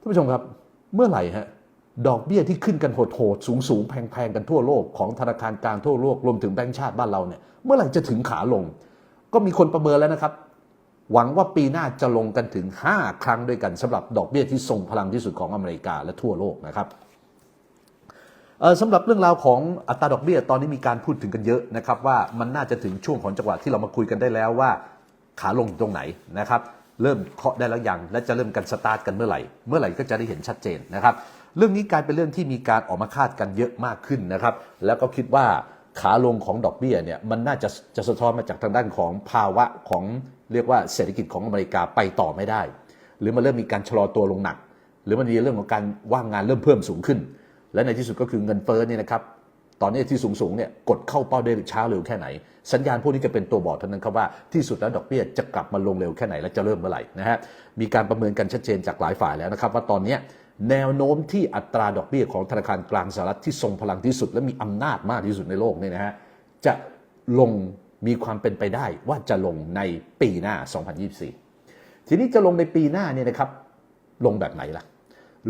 ท่านผู้ชมครับ เมื่อไหร่ฮะดอกเบี้ยที่ขึ้นกันโหดๆสูงๆ แพงๆ กันทั่วโลกของธนาคารกลางทั่วโลกรวมถึงแบงก์ชาติบ้านเราเนี่ยเมื่อไหร่จะถึงขาลง ก็มีคนประเมินแล้วนะครับ หวังว่าปีหน้าจะลงกันถึง 5 ครั้งด้วยกันสำหรับดอกเบี้ยที่ทรงพลังที่สุดของอเมริกาและทั่วโลกนะครับสำหรับเรื่องราวของอัตราดอกเบี้ยตอนนี้มีการพูดถึงกันเยอะนะครับว่ามันน่าจะถึงช่วงของจังหวะที่เรามาคุยกันได้แล้วว่า ขาลงอยู่ตรงไหนนะครับ เริ่มเคาะได้แล้วยังและจะเริ่มกันสตาร์ทกันเมื่อไหร่ เมื่อไหร่ก็จะได้เห็นชัดเจนนะครับ เรื่องนี้กลายเป็นเรื่องที่มีการออกมาคาดกันเยอะมากขึ้นนะครับ แล้วก็คิดว่าขาลงของดอกเบี้ยเนี่ยมันน่าจะจะสะท้อนมาจากทางด้านของภาวะของเรียกว่าเศรษฐกิจของอเมริกาไปต่อไม่ได้ หรือมันเริ่มมีการชะลอตัวลงหนัก หรือมันมีเรื่องของการว่างงานเริ่มเพิ่มสูงขึ้น และในที่สุดก็คือเงินเฟ้อเนี่ยนะครับ ตอนนี้ที่สูงสูงเนี่ยกดเข้าเป้าได้ช้าเร็วแค่ไหน สัญญาณพวกนี้จะเป็นตัวบอกเท่านั้นครับว่าที่สุดแล้วดอกเบี้ยจะกลับมาลงเร็วแค่ไหนและจะเริ่มเมื่อไหร่นะฮะมีการประเมินกันชัดเจนจากหลายฝ่ายแล้วนะครับว่าตอนนี้แนวโน้มที่อัตราดอกเบี้ยของธนาคารกลางสหรัฐที่ทรงพลังที่สุด และมีอำนาจมากที่สุดในโลกเนี่ยนะฮะจะลงมีความเป็นไปได้ว่าจะลงในปีหน้า 2024 ทีนี้จะลงในปีหน้าเนี่ยนะครับลงแบบไหนล่ะ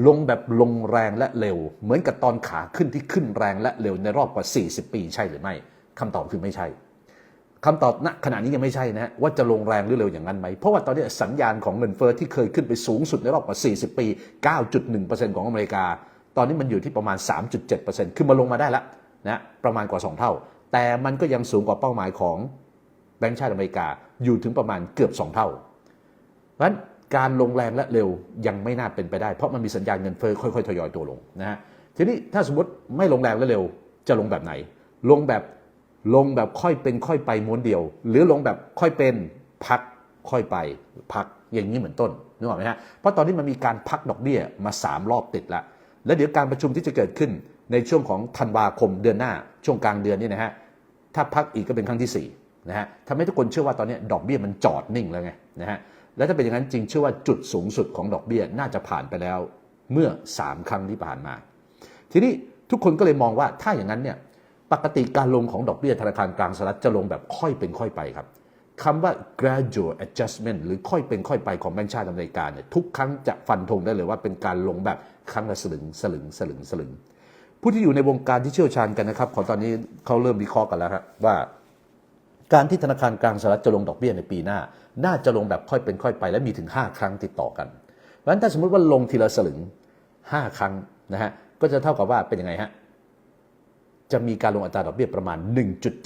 ลงแบบลงแรงและเร็ว เหมือนกับตอนขาขึ้นที่ขึ้นแรงและเร็วในรอบกว่า 40 ปีใช่หรือไม่คำตอบคือไม่ใช่คำตอบณขณะนี้ยังไม่ใช่นะฮะว่าจะลงแรงหรือเร็วอย่างนั้นไหม เพราะว่าตอนนี้สัญญาณของเงินเฟ้อที่เคยขึ้นไปสูงสุดในรอบกว่า 40 ปี 9.1%ของอเมริกา ตอนนี้มันอยู่ที่ประมาณ 3.7%คือมาลงมาได้แล้วนะประมาณกว่า 2 เท่า แต่มันก็ยังสูงกว่าเป้าหมายของแบงก์ชาติอเมริกาอยู่ถึงประมาณเกือบ 2 เท่าเพราะฉะนั้น การลงแรงและเร็วยังไม่น่าเป็นไปได้ เพราะมันมีสัญญาณเงินเฟ้อค่อยๆทยอยตัวลงนะฮะทีนี้ถ้าสมมติไม่ลงแรงและเร็วจะลงแบบไหน ลงแบบลงแบบค่อยเป็นค่อยไปม้วนเดียว หรือลงแบบค่อยเป็นพักค่อยไปพักอย่างนี้เหมือนต้นนึกออกไหมฮะเพราะตอนนี้มันมีการพักดอกเบี้ยมา 3 รอบติดแล้วและเดี๋ยวการประชุมที่จะเกิดขึ้นในช่วงของธันวาคมเดือนหน้า ช่วงกลางเดือนนี่นะฮะถ้าพักอีกก็เป็นครั้งที่สี่นะฮะทำให้ทุกคนเชื่อว่าตอนนี้ดอกเบี้ยมันจอดนิ่งแล้วไงนะฮะ และถ้าเป็นอย่างนั้นจริงเชื่อว่าจุดสูงสุดของดอกเบี้ยน่าจะผ่านไปแล้ว เมื่อ 3 ครั้งที่ผ่านมา ทีนี้ทุกคนก็เลยมองว่าถ้าอย่างนั้นเนี่ยปกติการลงของดอกเบี้ยธนาคารกลางสหรัฐจะลงแบบค่อยเป็นค่อยไปครับคำว่า gradual adjustment หรือค่อยเป็นค่อยไปของแบงก์ชาติอเมริกาเนี่ยทุกครั้งจะฟันธงได้เลยว่าเป็นการลงแบบครั้งละสลึงสลึงสลึงสลึง ผู้ที่อยู่ในวงการที่เชี่ยวชาญกันนะครับ ของตอนนี้เขาเริ่มวิเคราะห์กันแล้วครับว่า การที่ธนาคารกลางสหรัฐจะลงดอกเบี้ยในปีหน้า น่าจะลงแบบค่อยเป็นค่อยไป และมีถึง 5 ครั้งติดต่อกัน เพราะฉะนั้นถ้าสมมติว่าลงทีละสลึง 5 ครั้งนะฮะก็จะเท่ากับว่าเป็นยังไงฮะจะมีการลงอัตราดอกเบี้ยประมาณ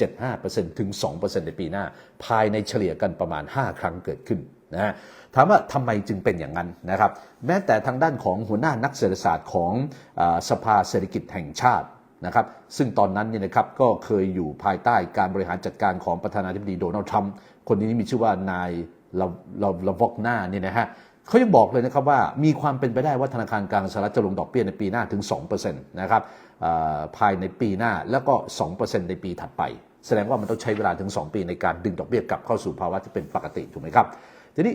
1.75%ถึง 2%ในปีหน้า ภายในเฉลี่ยกันประมาณ 5 ครั้งเกิดขึ้นนะฮะถามว่าทำไมจึงเป็นอย่างนั้นนะครับ แม้แต่ทางด้านของหัวหน้านักเศรษฐศาสตร์ของอสภาเศรษฐกิจแห่งชาตินะครับซึ่งตอนนั้นเนี่ยนะครับก็เคยอยู่ภายใต้การบริหารจัดการของประธานาธิบดีโดนัลด์ทรัมป์ คนนี้มีชื่อว่านายลาลาลาวอกนาเนี่ยนะฮะเขายังบอกเลยนะครับว่ามีความเป็นไปได้ว่าธนาคารกลางสหรัฐจะลงดอกเบี้ยในปีหน้าถึง 2%นะครับภายในปีหน้าแล้วก็ 2%ในปีถัดไป แสดงว่ามันต้องใช้เวลาถึง 2 ปีในการดึงดอกเบี้ยกลับเข้าสู่ภาวะที่เป็นปกติถูกไหมครับทีนี้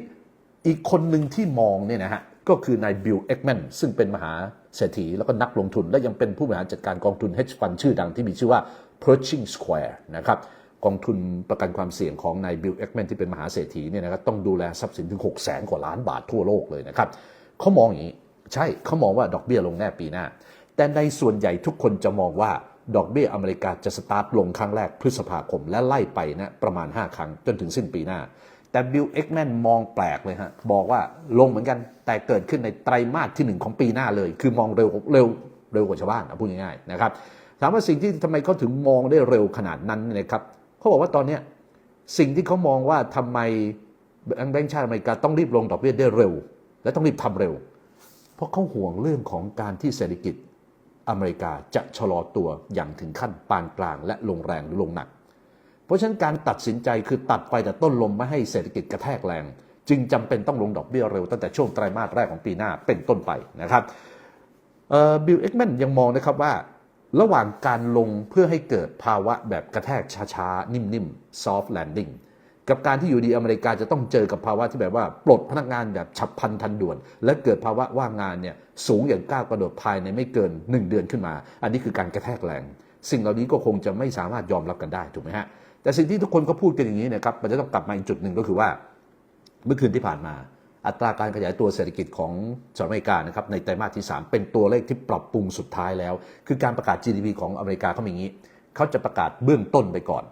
อีกคนหนึ่งที่มองเนี่ยนะฮะก็คือนายบิลเอ็กแมนซึ่งเป็นมหาเศรษฐีแล้วก็นักลงทุน และยังเป็นผู้บริหารจัดการกองทุน hedge fund ชื่อดังที่มีชื่อว่า Pershing Square นะครับ กองทุนประกันความเสี่ยงของนายบิลเอ็กแมนที่เป็นมหาเศรษฐีเนี่ยนะครับต้องดูแลทรัพย์สินถึง6 0แสนกว่าล้านบาททั่วโลกเลยนะครับเขามองอย่างนี้ใช่เขามองว่าดอกเบี้ยลงแน่ปีหน้า แต่ในส่วนใหญ่ทุกคนจะมองว่าดอกเบี้ยอเมริกาจะสตาร์ทลงครั้งแรกพฤษภาคม และไล่ไปนะประมาณ 5 ครั้งจนถึงสิ้นปีหน้า แต่บิลเอ็กแมนมองแปลกเลยฮะบอกว่าลงเหมือนกันแต่เกิดขึ้นในไตรมาสที่ 1 ของปีหน้าเลย คือมองเร็วเร็วเร็วกว่าชาวบ้านนะพูดง่ายๆนะครับถามว่าสิ่งที่ทำไมเขาถึงมองได้เร็วขนาดนั้นนะครับ เขาบอกว่าตอนนี้สิ่งที่เขามองว่าทำไมแบงก์ชาติอเมริกาต้องรีบลงดอกเบี้ยได้เร็ว และต้องรีบทำเร็ว เพราะเขาห่วงเรื่องของการที่เศรษฐกิจอเมริกาจะชะลอตัวอย่างถึงขั้นปานกลางและลงแรงหรือลงหนัก เพราะฉะนั้นการตัดสินใจคือตัดไฟแต่ต้นลมไม่ให้เศรษฐกิจกระแทกแรง จึงจำเป็นต้องลงดอกเบี้ยเร็วตั้งแต่ช่วงไตรมาสแรกของปีหน้าเป็นต้นไปนะครับบิลเอ็กแมนยังมองนะครับว่า ระหว่างการลงเพื่อให้เกิดภาวะแบบกระแทกช้าๆ นิ่มๆ soft landing กับการที่อยู่ดีอเมริกาจะต้องเจอกับภาวะที่แบบว่า ปลดพนักงานแบบฉับพลันทันด่วน และเกิดภาวะว่างงานเนี่ยสูงอย่างก้าวกระโดดภายในไม่เกิน 1 เดือนขึ้นมา อันนี้คือการกระแทกแรง สิ่งเหล่านี้ก็คงจะไม่สามารถยอมรับกันได้ถูกไหมฮะแต่สิ่งที่ทุกคนก็พูดกันอย่างนี้นะครับมันจะต้องกลับมาอีกจุดหนึ่งก็คือว่า เมื่อคืนที่ผ่านมา อัตราการขยายตัวเศรษฐกิจของสหรัฐอเมริกานะครับในไตรมาสที่ 3 เป็นตัวเลขที่ปรับปรุงสุดท้ายแล้ว คือการประกาศ GDP ของอเมริกาเขาอย่างนี้ เขาจะประกาศเบื้องต้นไปก่อน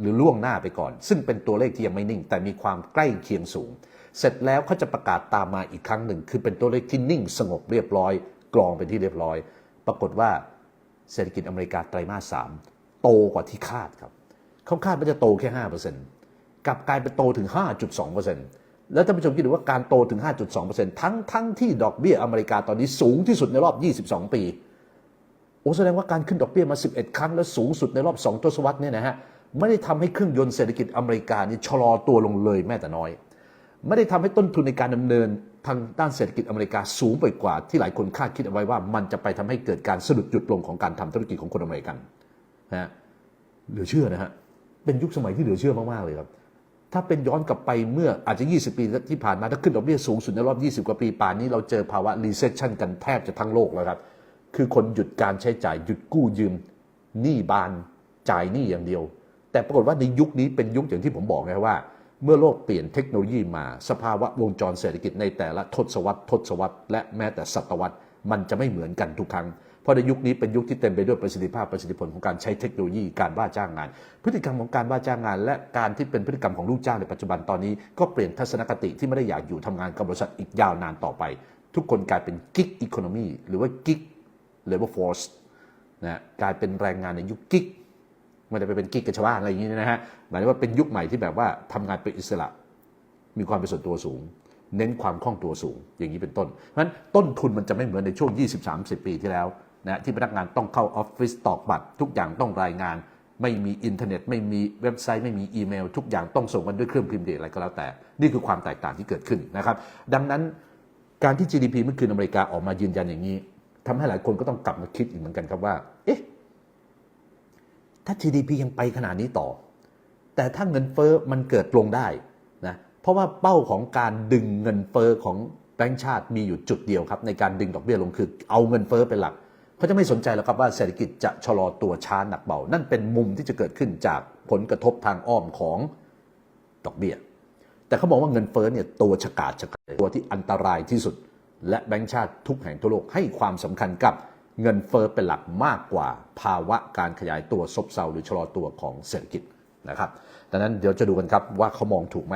หรือล่วงหน้าไปก่อน ซึ่งเป็นตัวเลขที่ยังไม่นิ่ง แต่มีความใกล้เคียงสูง เสร็จแล้วเขาจะประกาศตามมาอีกครั้งหนึ่ง คือเป็นตัวเลขที่นิ่งสงบเรียบร้อย กรองเป็นที่เรียบร้อย ปรากฏว่าเศรษฐกิจอเมริกาไตรมาส3โตกว่าที่คาดครับเขาคาดว่าจะโตแค่5%กลับกลายเป็นโตถึง 5.2% แล้วท่านผู้ชมคิดดูว่าการโตถึง 5.2%ทั้งทั้งที่ดอกเบี้ยอเมริกาตอนนี้สูงที่สุดในรอบ 22 ปี โอ้แสดงว่าการขึ้นดอกเบี้ยมา 11 ครั้ง และสูงสุดในรอบ 2 ทศวรรษเนี่ยนะฮะ ไม่ได้ทำให้เครื่องยนต์เศรษฐกิจอเมริกานี่ชะลอตัวลงเลยแม้แต่น้อย ไม่ได้ทำให้ต้นทุนในการดำเนินทางด้านเศรษฐกิจอเมริกาสูงไปกว่า ที่หลายคนคาดคิดเอาไว้ว่า มันจะไปทำให้เกิดการสะดุดหยุดลงของการทำธุรกิจของคนอเมริกันนะฮะเหลือเชื่อนะฮะเป็นยุคสมัยที่เหลือเชื่อมากๆเลยครับ ถ้าเป็นย้อนกลับไปเมื่ออาจจะ 20 ปีที่ผ่านมา ถ้าขึ้นดอกเบี้ยสูงสุดในรอบ 20 กว่าปี ป่านนี้เราเจอภาวะ recession กันแทบจะทั้งโลกแล้วครับ คือคนหยุดการใช้จ่ายหยุดกู้ยืมหนี้บานจ่ายหนี้อย่างเดียว แต่ปรากฏว่าในยุคนี้เป็นยุคอย่างที่ผมบอกไงว่า เมื่อโลกเปลี่ยนเทคโนโลยีมาสภาวะวงจรเศรษฐกิจในแต่ละทศวรรษทศวรรษและแม้แต่ศตวรรษมันจะไม่เหมือนกันทุกครั้ง ราะในยุคนี้เป็นยุคที่เต็มไปด้วยประสิทธิภาพประสิทธิผลของการใช้เทคโนโลยีการว่าจ้างงาน พฤติกรรมของการว่าจ้างงาน และการที่เป็นพฤติกรรมของลูกจ้างในปัจจุบันตอนนี้ ก็เปลี่ยนทัศนคติที่ไม่ได้อยากอยู่ทำงานกับบริษัทอีกยาวนานต่อไป ทุกคนกลายเป็นกิ๊กอีโคโนมีหรือว่ากิ๊กเลเวอร์ฟอร์สนะกลายเป็นแรงงานในยุคกิ๊กไม่ได้ไปเป็นกิ๊กกับชาวบ้านอะไรอย่างนี้นะฮะหมายถึงว่าเป็นยุคใหม่ที่แบบว่าทำงานเป็นอิสระ มีความเป็นส่วนตัวสูง เน้นความคล่องตัวสูง อย่างนี้เป็นต้นเพราะฉะนั้นต้นทุนมันจะไม่เหมือนในช่วง 20-30 ปีที่แล้ว นะที่พนักงานต้องเข้าออฟฟิศตอกบัตร ทุกอย่างต้องรายงาน ไม่มีอินเทอร์เน็ต ไม่มีเว็บไซต์ไม่มีอีเมล ทุกอย่างต้องส่งกันด้วยเครื่องพิมพ์เดทอะไรก็แล้วแต่ นี่คือความแตกต่างที่เกิดขึ้นนะครับ ดังนั้นการที่ GDP เมื่อคืนอเมริกาออกมายืนยันอย่างนี้ทำให้หลายคนก็ต้องกลับมาคิดอีกเหมือนกันครับว่า เอ๊ะถ้า GDP ยังไปขนาดนี้ต่อ แต่ถ้าเงินเฟ้อมันเกิดลงได้นะเพราะว่าเป้าของการดึงเงินเฟ้อของแบงก์ชาติมีอยู่จุดเดียวครับ ในการดึงดอกเบี้ยลงคือเอาเงินเฟ้อเป็นหลัก เขาจะไม่สนใจแล้วครับว่าเศรษฐกิจจะชะลอตัวช้าหนักเบา นั่นเป็นมุมที่จะเกิดขึ้นจากผลกระทบทางอ้อมของดอกเบี้ย แต่เขาบอกว่าเงินเฟ้อเนี่ยตัวฉกาจฉกาจตัวที่อันตรายที่สุด และแบงก์ชาติทุกแห่งทั่วโลกให้ความสำคัญกับเงินเฟ้อเป็นหลักมากกว่าภาวะการขยายตัวซบเซาหรือชะลอตัวของเศรษฐกิจนะครับดังนั้นเดี๋ยวจะดูกันครับว่าเขามองถูกไหม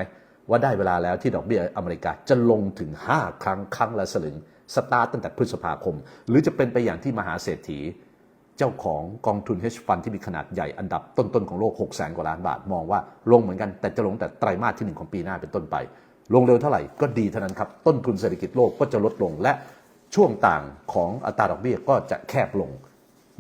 ว่าได้เวลาแล้วที่ดอกเบี้ยอเมริกาจะลงถึง 5 ครั้งครั้งละสลึง สตาร์ตตั้งแต่พฤษภาคม หรือจะเป็นไปอย่างที่มหาเศรษฐี เจ้าของกองทุน hedge fund ที่มีขนาดใหญ่อันดับต้นๆของโลก6 0แสนกว่าล้านบาท มองว่าลงเหมือนกันแต่จะลงแต่ไตรมาสที่1ของปีหน้าเป็นต้นไป ลงเร็วเท่าไหร่ก็ดีเท่านั้นครับต้นทุนเศรษฐกิจโลกก็จะลดลง และช่วงต่างของอัตราดอกเบี้ยก็จะแคบลง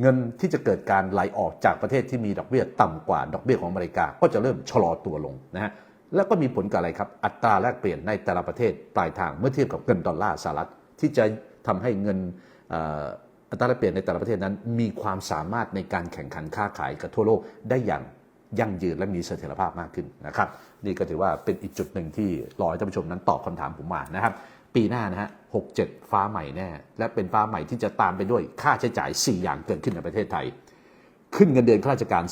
เงินที่จะเกิดการไหลออกจากประเทศที่มีดอกเบี้ยต่ำกว่าดอกเบี้ยของอเมริกาก็จะเริ่มชะลอตัวลงนะฮะแล้วก็มีผลกับอะไรครับ อัตราแลกเปลี่ยนในแต่ละประเทศปลายทางเมื่อเทียบกับเงินดอลลาร์สหรัฐ ที่จะทำให้เงินอัตราแลกเปลี่ยนในแต่ละประเทศนั้น มีความสามารถในการแข่งขันค้าขายกับทั่วโลกได้อย่างยั่งยืนและมีเสถียรภาพมากขึ้นนะครับ นี่ก็ถือว่าเป็นอีกจุดหนึ่งที่รอให้ท่านผู้ชมนั้นตอบคำถามผมมานะครับ ปีหน้านะฮะ67ฟ้าใหม่แน่ และเป็นฟ้าใหม่ที่จะตามไปด้วยค่าใช้จ่าย 4 อย่างเกิดขึ้นในประเทศไทย ขึ้นเงินเดือนข้าราชการ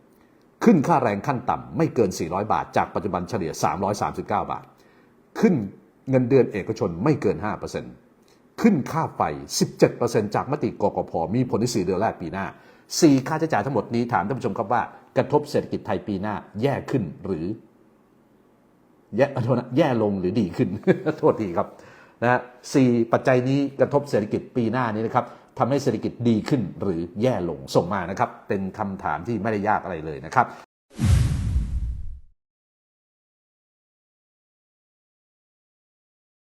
10%ขึ้นค่าแรงขั้นต่ำไม่เกิน 400 บาท จากปัจจุบันเฉลี่ย 339 บาท ขึ้นเงินเดือนเอกชนไม่เกิน 5% ขึ้นค่าไฟ 17%จากมติกกพมีผลที่4เดือนแรกปีหน้า 4 ค่าใช้จ่ายทั้งหมดนี้ถามท่านผู้ชมครับว่ากระทบเศรษฐกิจไทยปีหน้าแย่ขึ้นหรือ แย่โทษนะแย่ลงหรือดีขึ้น โทษทีครับนะฮะสี่ปัจจัยนี้กระทบเศรษฐกิจปีหน้านี้นะครับทำให้เศรษฐกิจดีขึ้นหรือแย่ลงส่งมานะครับ เป็นคำถามที่ไม่ได้ยากอะไรเลยนะครับ